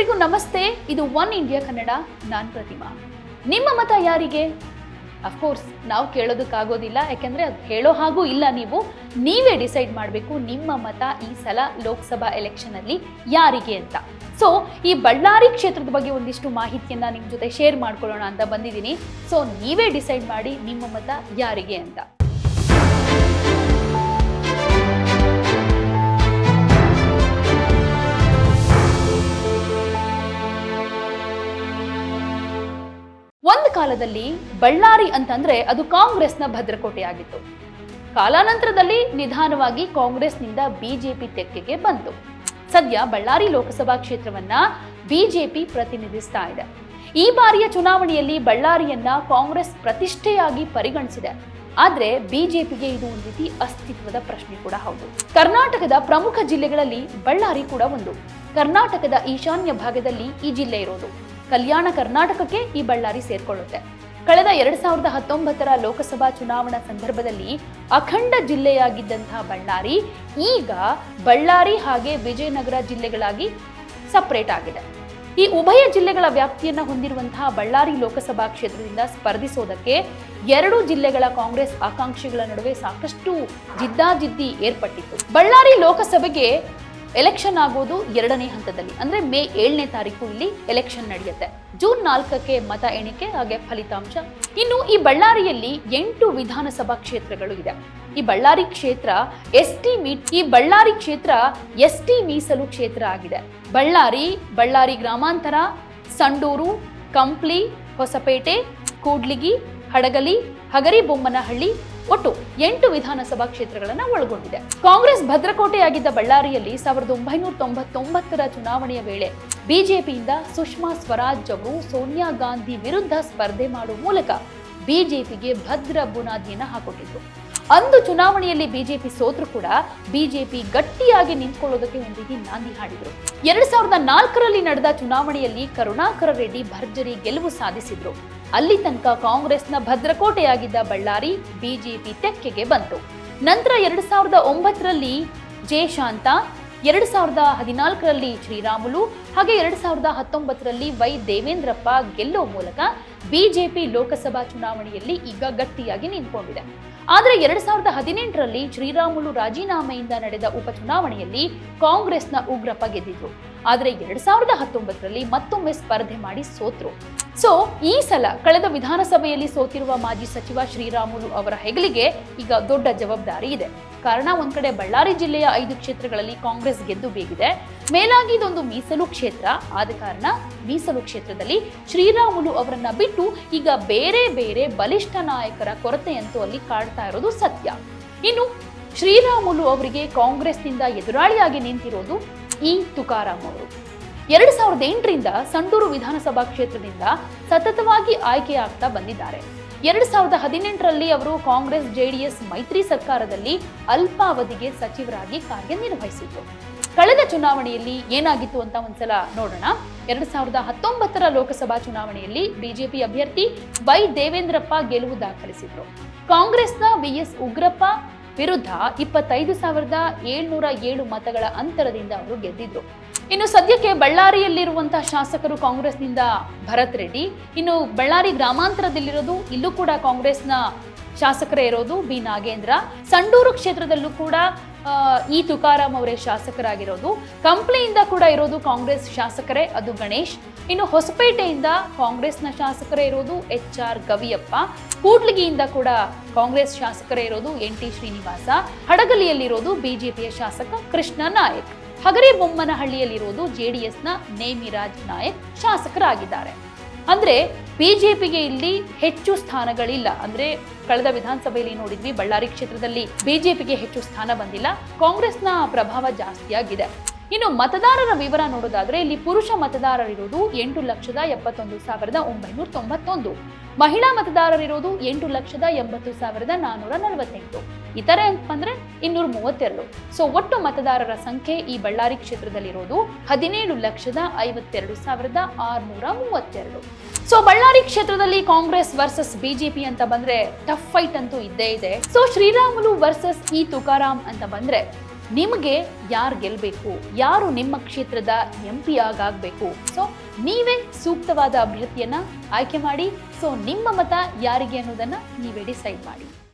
ಎಲ್ರಿಗೂ ನಮಸ್ತೆ. ಇದು ಒನ್ ಇಂಡಿಯಾ ಕನ್ನಡ. ನಾನ್ ಪ್ರತಿಮಾ. ನಿಮ್ಮ ಮತ ಯಾರಿಗೆ? ಅಫ್ಕೋರ್ಸ್ ನಾವು ಕೇಳೋದಕ್ಕಾಗೋದಿಲ್ಲ. ಯಾಕೆಂದ್ರೆ ಅದು ಹೇಳೋ ಹಾಗೂ ಇಲ್ಲ ನೀವು. ನೀವೇ ಡಿಸೈಡ್ ಮಾಡಬೇಕು ನಿಮ್ಮ ಮತ ಈ ಸಲ ಲೋಕಸಭಾ ಎಲೆಕ್ಷನ್ ಅಲ್ಲಿ ಯಾರಿಗೆ ಅಂತ. ಸೊ ಈ ಬಳ್ಳಾರಿ ಕ್ಷೇತ್ರದ ಬಗ್ಗೆ ಒಂದಿಷ್ಟು ಮಾಹಿತಿಯನ್ನ ನಿಮ್ಮ ಜೊತೆ ಶೇರ್ ಮಾಡ್ಕೊಳ್ಳೋಣ ಅಂತ ಬಂದಿದ್ದೀನಿ. ಸೊ ನೀವೇ ಡಿಸೈಡ್ ಮಾಡಿ ನಿಮ್ಮ ಮತ ಯಾರಿಗೆ ಅಂತ. ಕಾಲದಲ್ಲಿ ಬಳ್ಳಾರಿ ಅಂತಂದ್ರೆ ಅದು ಕಾಂಗ್ರೆಸ್ನ ಭದ್ರಕೋಟೆ ಆಗಿತ್ತು. ಕಾಲಾನಂತರದಲ್ಲಿ ನಿಧಾನವಾಗಿ ಕಾಂಗ್ರೆಸ್ನಿಂದ ಬಿಜೆಪಿ ತೆಕ್ಕೆಗೆ ಬಂತು. ಸದ್ಯ ಬಳ್ಳಾರಿ ಲೋಕಸಭಾ ಕ್ಷೇತ್ರವನ್ನ ಬಿಜೆಪಿ ಪ್ರತಿನಿಧಿಸ್ತಾ ಇದೆ. ಈ ಬಾರಿಯ ಚುನಾವಣೆಯಲ್ಲಿ ಬಳ್ಳಾರಿಯನ್ನ ಕಾಂಗ್ರೆಸ್ ಪ್ರತಿಷ್ಠೆಯಾಗಿ ಪರಿಗಣಿಸಿದೆ. ಆದ್ರೆ ಬಿಜೆಪಿಗೆ ಇದು ಒಂದು ರೀತಿ ಅಸ್ತಿತ್ವದ ಪ್ರಶ್ನೆ ಕೂಡ ಹೌದು. ಕರ್ನಾಟಕದ ಪ್ರಮುಖ ಜಿಲ್ಲೆಗಳಲ್ಲಿ ಬಳ್ಳಾರಿ ಕೂಡ ಒಂದು. ಕರ್ನಾಟಕದ ಈಶಾನ್ಯ ಭಾಗದಲ್ಲಿ ಈ ಜಿಲ್ಲೆ ಇರೋದು. ಕಲ್ಯಾಣ ಕರ್ನಾಟಕಕ್ಕೆ ಈ ಬಳ್ಳಾರಿ ಸೇರ್ಕೊಳ್ಳುತ್ತೆ. ಕಳೆದ ಎರಡ್ ಸಾವಿರದ ಹತ್ತೊಂಬತ್ತರ ಲೋಕಸಭಾ ಚುನಾವಣಾ ಸಂದರ್ಭದಲ್ಲಿ ಅಖಂಡ ಜಿಲ್ಲೆಯಾಗಿದ್ದಂತಹ ಬಳ್ಳಾರಿ ಈಗ ಬಳ್ಳಾರಿ ಹಾಗೆ ವಿಜಯನಗರ ಜಿಲ್ಲೆಗಳಾಗಿ ಸಪರೇಟ್ ಆಗಿದೆ. ಈ ಉಭಯ ಜಿಲ್ಲೆಗಳ ವ್ಯಾಪ್ತಿಯನ್ನು ಹೊಂದಿರುವಂತಹ ಬಳ್ಳಾರಿ ಲೋಕಸಭಾ ಕ್ಷೇತ್ರದಿಂದ ಸ್ಪರ್ಧಿಸೋದಕ್ಕೆ ಎರಡು ಜಿಲ್ಲೆಗಳ ಕಾಂಗ್ರೆಸ್ ಆಕಾಂಕ್ಷಿಗಳ ನಡುವೆ ಸಾಕಷ್ಟು ಜಿದ್ದಾಜಿದ್ದಿ ಏರ್ಪಟ್ಟಿತ್ತು. ಬಳ್ಳಾರಿ ಲೋಕಸಭೆಗೆ ಎಲೆಕ್ಷನ್ ಆಗೋದು ಎರಡನೇ ಹಂತದಲ್ಲಿ. ಅಂದ್ರೆ ಮೇ ಏಳನೇ ತಾರೀಕು ಇಲ್ಲಿ ಎಲೆಕ್ಷನ್ ನಡೆಯುತ್ತೆ. ಜೂನ್ ನಾಲ್ಕಕ್ಕೆ ಮತ ಎಣಿಕೆ ಹಾಗೆ ಫಲಿತಾಂಶ. ಇನ್ನು ಈ ಬಳ್ಳಾರಿಯಲ್ಲಿ ಎಂಟು ವಿಧಾನಸಭಾ ಕ್ಷೇತ್ರಗಳು ಇದೆ. ಈ ಬಳ್ಳಾರಿ ಕ್ಷೇತ್ರ ಎಸ್ ಟಿ ಮೀ, ಈ ಬಳ್ಳಾರಿ ಕ್ಷೇತ್ರ ಎಸ್ ಟಿ ಮೀಸಲು ಕ್ಷೇತ್ರ ಆಗಿದೆ. ಬಳ್ಳಾರಿ ಬಳ್ಳಾರಿ ಗ್ರಾಮಾಂತರ, ಸಂಡೂರು, ಕಂಪ್ಲಿ, ಹೊಸಪೇಟೆ, ಕೂಡ್ಲಿಗಿ, ಹಡಗಲಿ, ಹಗರಿಬೊಮ್ಮನಹಳ್ಳಿ ಒಟ್ಟು ಎಂಟು ವಿಧಾನಸಭಾ ಕ್ಷೇತ್ರಗಳನ್ನು ಒಳಗೊಂಡಿದೆ. ಕಾಂಗ್ರೆಸ್ ಭದ್ರಕೋಟೆಯಾಗಿದ್ದ ಬಳ್ಳಾರಿಯಲ್ಲಿ ಸಾವಿರದ ಒಂಬೈನೂರ ತೊಂಬತ್ತೊಂಬತ್ತರ ಚುನಾವಣೆಯ ವೇಳೆ ಬಿಜೆಪಿಯಿಂದ ಸುಷ್ಮಾ ಸ್ವರಾಜ್ ಅವರು ಸೋನಿಯಾ ಗಾಂಧಿ ವಿರುದ್ಧ ಸ್ಪರ್ಧೆ ಮಾಡುವ ಮೂಲಕ ಬಿಜೆಪಿಗೆ ಭದ್ರ ಬುನಾದಿಯನ್ನು ಹಾಕೊಟ್ಟಿದ್ರು. ಅಂದು ಚುನಾವಣೆಯಲ್ಲಿ ಬಿಜೆಪಿ ಸೋತ್ರು ಕೂಡ ಬಿಜೆಪಿ ಗಟ್ಟಿಯಾಗಿ ನಿಂತ್ಕೊಳ್ಳೋದಕ್ಕೆ ಒಂದು ನಾಂದಿ ಹಾಡಿದ್ರು. ಎರಡ್ ಸಾವಿರದ ನಾಲ್ಕರಲ್ಲಿ ನಡೆದ ಚುನಾವಣೆಯಲ್ಲಿ ಕರುಣಾಕರ ರೆಡ್ಡಿ ಭರ್ಜರಿ ಗೆಲುವು ಸಾಧಿಸಿದ್ರು. ಅಲ್ಲಿ ತನಕ ಕಾಂಗ್ರೆಸ್ನ ಭದ್ರಕೋಟೆಯಾಗಿದ್ದ ಬಳ್ಳಾರಿ ಬಿಜೆಪಿ ತೆಕ್ಕೆಗೆ ಬಂತು. ನಂತರ ಎರಡು ಸಾವಿರದ ಒಂಬತ್ತರಲ್ಲಿ ಜಯಶಾಂತ, ಎರಡು ಸಾವಿರದ ಹದಿನಾಲ್ಕರಲ್ಲಿ ಶ್ರೀರಾಮುಲು, ಹಾಗೆ ಎರಡು ಸಾವಿರದ ಹತ್ತೊಂಬತ್ತರಲ್ಲಿ ವೈ ದೇವೇಂದ್ರಪ್ಪ ಗೆಲ್ಲುವ ಮೂಲಕ ಬಿಜೆಪಿ ಲೋಕಸಭಾ ಚುನಾವಣೆಯಲ್ಲಿ ಈಗ ಗಟ್ಟಿಯಾಗಿ ನಿಂತ್ಕೊಂಡಿದೆ. ಆದರೆ ಎರಡ್ ಸಾವಿರದ ಹದಿನೆಂಟರಲ್ಲಿ ಶ್ರೀರಾಮುಲು ರಾಜೀನಾಮೆಯಿಂದ ನಡೆದ ಉಪಚುನಾವಣೆಯಲ್ಲಿ ಕಾಂಗ್ರೆಸ್ನ ಉಗ್ರಪ್ಪ ಗೆದ್ದಿದ್ರು. ಆದರೆ ಎರಡ್ ಸಾವಿರದ ಹತ್ತೊಂಬತ್ತರಲ್ಲಿ ಮತ್ತೊಮ್ಮೆ ಸ್ಪರ್ಧೆ ಮಾಡಿ ಸೋತ್ರು. ಸೊ ಈ ಸಲ ಕಳೆದ ವಿಧಾನಸಭೆಯಲ್ಲಿ ಸೋತಿರುವ ಮಾಜಿ ಸಚಿವ ಶ್ರೀರಾಮುಲು ಅವರ ಹೆಗಲಿಗೆ ಈಗ ದೊಡ್ಡ ಜವಾಬ್ದಾರಿ ಇದೆ. ಕಾರಣ ಒಂದ್ ಕಡೆ ಬಳ್ಳಾರಿ ಜಿಲ್ಲೆಯ ಐದು ಕ್ಷೇತ್ರಗಳಲ್ಲಿ ಕಾಂಗ್ರೆಸ್ ಗೆದ್ದು ಬೇಗಿದೆ. ಮೇಲಾಗಿ ಇದೊಂದು ಮೀಸಲು ಕ್ಷೇತ್ರ. ಆದ ಕಾರಣ ಮೀಸಲು ಕ್ಷೇತ್ರದಲ್ಲಿ ಶ್ರೀರಾಮುಲು ಅವರನ್ನ ಬಿಟ್ಟು ಈಗ ಬೇರೆ ಬೇರೆ ಬಲಿಷ್ಠ ನಾಯಕರ ಕೊರತೆಯಂತೂ ಅಲ್ಲಿ ಕಾಡ್ತಾ ಇರೋದು ಸತ್ಯ. ಇನ್ನು ಶ್ರೀರಾಮುಲು ಅವರಿಗೆ ಕಾಂಗ್ರೆಸ್ನಿಂದ ಎದುರಾಳಿಯಾಗಿ ನಿಂತಿರೋದು ಈ ತುಕಾರಾಮ್ ಅವರು. ಎರಡು ಸಾವಿರದ ಎಂಟರಿಂದ ಸಂಡೂರು ವಿಧಾನಸಭಾ ಕ್ಷೇತ್ರದಿಂದ ಸತತವಾಗಿ ಆಯ್ಕೆಯಾಗ್ತಾ ಬಂದಿದ್ದಾರೆ. ಎರಡು ಸಾವಿರದ ಹದಿನೆಂಟರಲ್ಲಿ ಅವರು ಕಾಂಗ್ರೆಸ್, ಜೆಡಿಎಸ್ ಮೈತ್ರಿ ಸರ್ಕಾರದಲ್ಲಿ ಅಲ್ಪಾವಧಿಗೆ ಸಚಿವರಾಗಿ ಕಾರ್ಯನಿರ್ವಹಿಸಿದ್ರು. ಕಳೆದ ಚುನಾವಣೆಯಲ್ಲಿ ಏನಾಗಿತ್ತು ಅಂತ ಒಂದ್ಸಲ ನೋಡೋಣ. ಎರಡ್ ಸಾವಿರದ ಹತ್ತೊಂಬತ್ತರ ಲೋಕಸಭಾ ಚುನಾವಣೆಯಲ್ಲಿ ಬಿಜೆಪಿ ಅಭ್ಯರ್ಥಿ ವೈ ದೇವೇಂದ್ರಪ್ಪ ಗೆಲುವು ದಾಖಲಿಸಿದ್ರು. ಕಾಂಗ್ರೆಸ್ನ ವಿಎಸ್ ಉಗ್ರಪ್ಪ ವಿರುದ್ಧ ಇಪ್ಪತ್ತೈದು ಸಾವಿರದ ಏಳ್ನೂರ ಏಳು ಮತಗಳ ಅಂತರದಿಂದ ಅವರು ಗೆದ್ದಿದ್ರು. ಇನ್ನು ಸದ್ಯಕ್ಕೆ ಬಳ್ಳಾರಿಯಲ್ಲಿರುವಂತಹ ಶಾಸಕರು ಕಾಂಗ್ರೆಸ್ನಿಂದ ಭರತ್ ರೆಡ್ಡಿ, ಇನ್ನು ಬಳ್ಳಾರಿ ಗ್ರಾಮಾಂತರದಲ್ಲಿರೋದು ಇಲ್ಲೂ ಕೂಡ ಕಾಂಗ್ರೆಸ್ನ ಶಾಸಕರೇ ಇರೋದು ಬಿ ನಾಗೇಂದ್ರ. ಸಂಡೂರು ಕ್ಷೇತ್ರದಲ್ಲೂ ಕೂಡ ಆ, ತುಕಾರಾಮ್ ತುಕಾರಾಂ ಅವರೇ ಶಾಸಕರಾಗಿರೋದು. ಕಂಪ್ಲಿಯಿಂದ ಕೂಡ ಇರೋದು ಕಾಂಗ್ರೆಸ್ ಶಾಸಕರೇ ಅದು ಗಣೇಶ್. ಇನ್ನು ಹೊಸಪೇಟೆಯಿಂದ ಕಾಂಗ್ರೆಸ್ನ ಶಾಸಕರೇ ಇರೋದು ಎಚ್ ಆರ್ ಗವಿಯಪ್ಪ. ಕೂಡ್ಲಿಗಿಯಿಂದ ಕೂಡ ಕಾಂಗ್ರೆಸ್ ಶಾಸಕರೇ ಇರೋದು ಎನ್ ಟಿ ಶ್ರೀನಿವಾಸ. ಹಡಗಲಿಯಲ್ಲಿರೋದು ಬಿಜೆಪಿಯ ಶಾಸಕ ಕೃಷ್ಣ ನಾಯಕ್. ಹಗರಿಬೊಮ್ಮನಹಳ್ಳಿಯಲ್ಲಿರೋದು ಜೆಡಿಎಸ್ನ ನೇಮಿರಾಜ್ ನಾಯಕ್ ಶಾಸಕರಾಗಿದ್ದಾರೆ. ಅಂದ್ರೆ ಬಿಜೆಪಿಗೆ ಇಲ್ಲಿ ಹೆಚ್ಚು ಸ್ಥಾನಗಳಿಲ್ಲ. ಅಂದ್ರೆ ಕಳೆದ ವಿಧಾನಸಭೆಯಲ್ಲಿ ನೋಡಿದ್ವಿ ಬಳ್ಳಾರಿ ಕ್ಷೇತ್ರದಲ್ಲಿ ಬಿಜೆಪಿಗೆ ಹೆಚ್ಚು ಸ್ಥಾನ ಬಂದಿಲ್ಲ. ಕಾಂಗ್ರೆಸ್ನ ಪ್ರಭಾವ ಜಾಸ್ತಿಯಾಗಿದೆ. ಇನ್ನು ಮತದಾರರ ವಿವರ ನೋಡೋದಾದ್ರೆ ಇಲ್ಲಿ ಪುರುಷ ಮತದಾರರಿರೋದು ಎಂಟು ಲಕ್ಷದ ಎಪ್ಪತ್ತೊಂದು ಸಾವಿರದ ಒಂಬೈನೂರ ತೊಂಬತ್ತೊಂದು. ಮಹಿಳಾ ಮತದಾರರಿರೋದು ಎಂಟು ಲಕ್ಷದ ಎಂಬತ್ತು ಸಾವಿರದ ನಾನ್ನೂರ ನಲವತ್ತೆಂಟು. ಇತರೆ ಅಂತ ಅಂದ್ರೆ ಇನ್ನೂರ ಮೂವತ್ತೆರಡು. ಸೊ ಒಟ್ಟು ಮತದಾರರ ಸಂಖ್ಯೆ ಈ ಬಳ್ಳಾರಿ ಕ್ಷೇತ್ರದಲ್ಲಿರೋದು ಹದಿನೇಳು ಲಕ್ಷದ ಐವತ್ತೆರಡು ಸಾವಿರದ ಆರ್ನೂರ ಮೂವತ್ತೆರಡು. ಸೊ ಬಳ್ಳಾರಿ ಕ್ಷೇತ್ರದಲ್ಲಿ ಕಾಂಗ್ರೆಸ್ ವರ್ಸಸ್ ಬಿಜೆಪಿ ಅಂತ ಬಂದ್ರೆ ಟಫ್ ಫೈಟ್ ಅಂತೂ ಇದ್ದೇ ಇದೆ. So Sriramulu versus E Tukaram ಅಂತ ಬಂದ್ರೆ ನಿಮಗೆ ಯಾರು ಗೆಲ್ಲಬೇಕು ಯಾರು ನಿಮ್ಮ ಕ್ಷೇತ್ರದ ಎಂ ಪಿ ಆಗಾಗಬೇಕು? ಸೊ ನೀವೇ ಸೂಕ್ತವಾದ ಅಭ್ಯರ್ಥಿಯನ್ನ ಆಯ್ಕೆ ಮಾಡಿ. ಸೊ ನಿಮ್ಮ ಮತ ಯಾರಿಗೆ ಅನ್ನೋದನ್ನ ನೀವೇ ಡಿಸೈಡ್ ಮಾಡಿ.